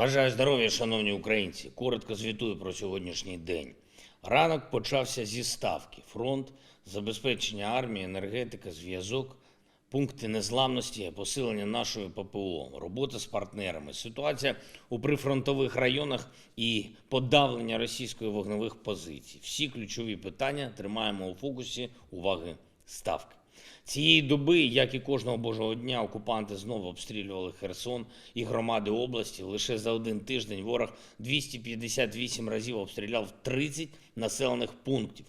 Бажаю здоров'я, шановні українці. Коротко звітую про сьогоднішній день. Ранок почався зі ставки. Фронт, забезпечення армії, енергетика, зв'язок, пункти незламності, посилення нашої ППО, робота з партнерами, ситуація у прифронтових районах і подавлення російської вогневих позицій. Всі ключові питання тримаємо у фокусі уваги ставки. Цієї доби, як і кожного божого дня, окупанти знову обстрілювали Херсон і громади області. Лише за один тиждень ворог 258 разів обстріляв 30 населених пунктів.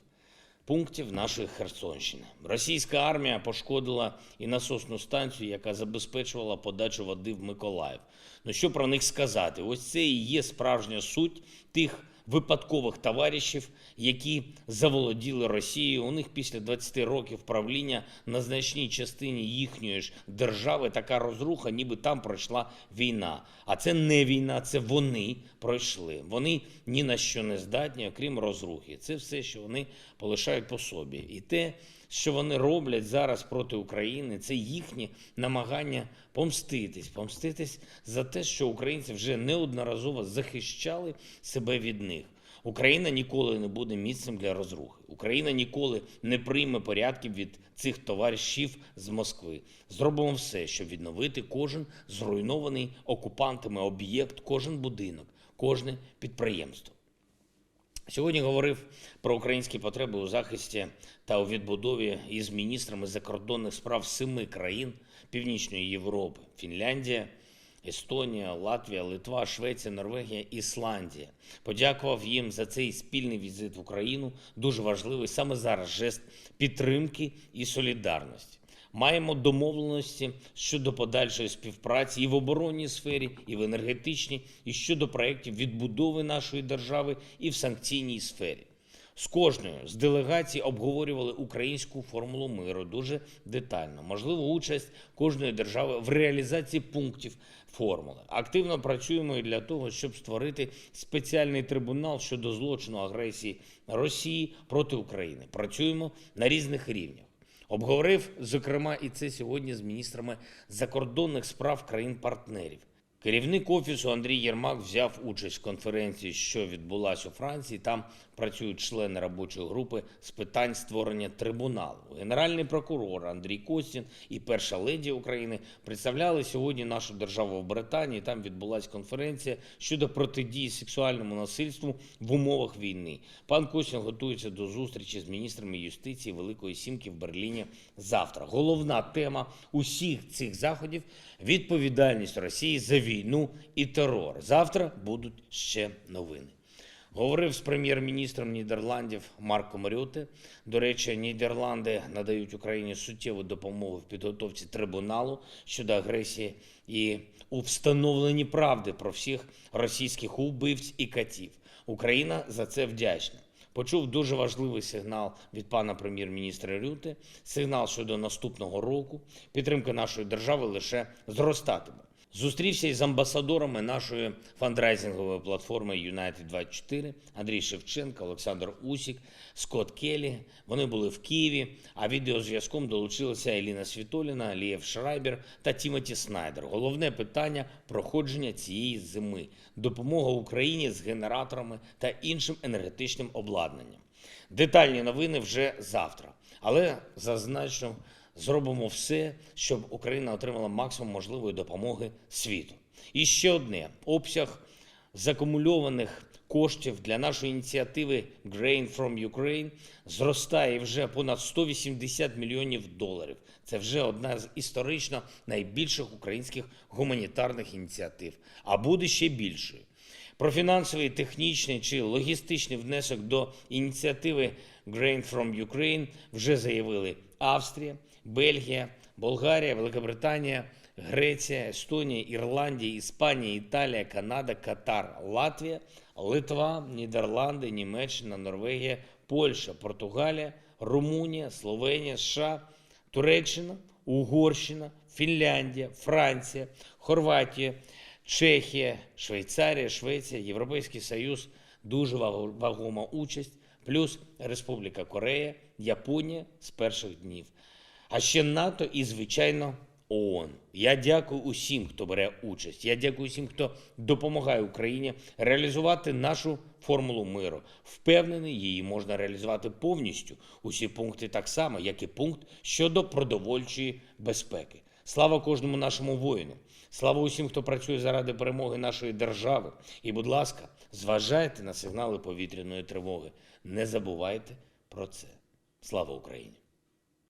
Пунктів нашої Херсонщини. Російська армія пошкодила і насосну станцію, яка забезпечувала подачу води в Миколаїв. Ну що про них сказати? Ось це і є справжня суть тих випадкових товаришів, які заволоділи Росією. У них після 20 років правління на значній частині їхньої ж держави така розруха, ніби там пройшла війна. А це не війна, це вони пройшли. Вони ні на що не здатні, окрім розрухи. Це все, що вони полишають по собі. І те, що вони роблять зараз проти України, це їхні намагання помститись, помститись за те, що українці вже неодноразово захищали себе від них. Україна ніколи не буде місцем для розрухи. Україна ніколи не прийме порядків від цих товаришів з Москви. Зробимо все, щоб відновити кожен зруйнований окупантами об'єкт, кожен будинок, кожне підприємство. Сьогодні говорив про українські потреби у захисті та у відбудові із міністрами закордонних справ семи країн Північної Європи: Фінляндія, Естонія, Латвія, Литва, Швеція, Норвегія, Ісландія. Подякував їм за цей спільний візит в Україну. Дуже важливий саме зараз жест підтримки і солідарності. Маємо домовленості щодо подальшої співпраці і в оборонній сфері, і в енергетичній, і щодо проєктів відбудови нашої держави, і в санкційній сфері. З кожною з делегацій обговорювали українську формулу миру дуже детально. Можливо, участь кожної держави в реалізації пунктів формули. Активно працюємо і для того, щоб створити спеціальний трибунал щодо злочину агресії Росії проти України. Працюємо на різних рівнях. Обговорив, зокрема, і це сьогодні з міністрами закордонних справ країн-партнерів. Керівник офісу Андрій Єрмак взяв участь в конференції, що відбулася у Франції. Там працюють члени робочої групи з питань створення трибуналу. Генеральний прокурор Андрій Костін і перша леді України представляли сьогодні нашу державу в Британії. Там відбулася конференція щодо протидії сексуальному насильству в умовах війни. Пан Костін готується до зустрічі з міністрами юстиції Великої Сімки в Берліні завтра. Головна тема усіх цих заходів відповідальність Росії за війну і терор. Завтра будуть ще новини. Говорив з прем'єр-міністром Нідерландів Марком Рюте. До речі, Нідерланди надають Україні суттєву допомогу в підготовці трибуналу щодо агресії і у встановленні правди про всіх російських убивць і катів. Україна за це вдячна. Почув дуже важливий сигнал від пана прем'єр-міністра Рюте. Сигнал щодо наступного року. Підтримка нашої держави лише зростатиме. Зустрівся із амбасадорами нашої фандрайзингової платформи United 24 Андрій Шевченко, Олександр Усік, Скотт Келі. Вони були в Києві. А відеозв'язком долучилися Еліна Світоліна, Лієв Шрайбер та Тімоті Снайдер. Головне питання проходження цієї зими, допомога Україні з генераторами та іншим енергетичним обладнанням. Детальні новини вже завтра. Але зазначу, зробимо все, щоб Україна отримала максимум можливої допомоги світу. І ще одне обсяг закумульованих коштів для нашої ініціативи Grain from Ukraine зростає вже понад 180 мільйонів доларів. Це вже одна з історично найбільших українських гуманітарних ініціатив, а буде ще більшою. Про фінансовий, технічний чи логістичний внесок до ініціативи Grain from Ukraine вже заявили Австрія, Бельгія, Болгарія, Великобританія, Греція, Естонія, Ірландія, Іспанія, Італія, Канада, Катар, Латвія, Литва, Нідерланди, Німеччина, Норвегія, Польща, Португалія, Румунія, Словенія, США, Туреччина, Угорщина, Фінляндія, Франція, Хорватія, Чехія, Швейцарія, Швеція, Європейський Союз, дуже вагома участь, плюс Республіка Корея, Японія з перших днів. А ще НАТО і, звичайно, ООН. Я дякую усім, хто бере участь. Я дякую усім, хто допомагає Україні реалізувати нашу формулу миру. Впевнений, її можна реалізувати повністю. Усі пункти так само, як і пункт щодо продовольчої безпеки. Слава кожному нашому воїну. Слава усім, хто працює заради перемоги нашої держави. І, будь ласка, зважайте на сигнали повітряної тривоги. Не забувайте про це. Слава Україні!